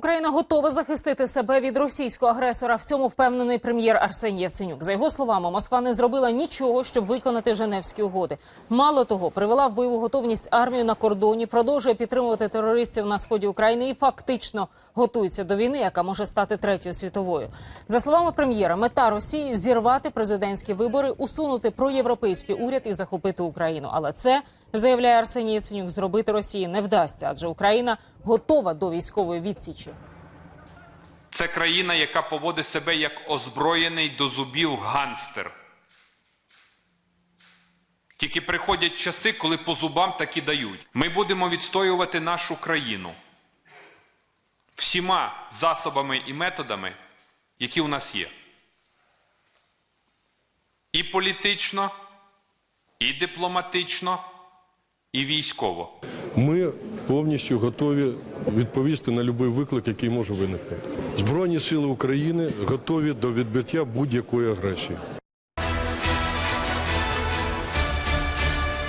Україна готова захистити себе від російського агресора. В цьому впевнений прем'єр Арсеній Яценюк. За його словами, Москва не зробила нічого, щоб виконати Женевські угоди. Мало того, привела в бойову готовність армію на кордоні, продовжує підтримувати терористів на сході України і фактично готується до війни, яка може стати третьою світовою. За словами прем'єра, мета Росії зірвати президентські вибори, усунути проєвропейський уряд і захопити Україну. Але це заявляє Арсеній Яценюк, зробити Росії не вдасться, адже Україна готова до військової відсічі. Це країна, яка поводить себе як озброєний до зубів ганстер. Тільки приходять часи, коли по зубам таки дають. Ми будемо відстоювати нашу країну всіма засобами і методами, які у нас є. І політично, і дипломатично, і військово. Ми повністю готові відповісти на будь-який виклик, який може виникнути. Збройні сили України готові до відбиття будь-якої агресії.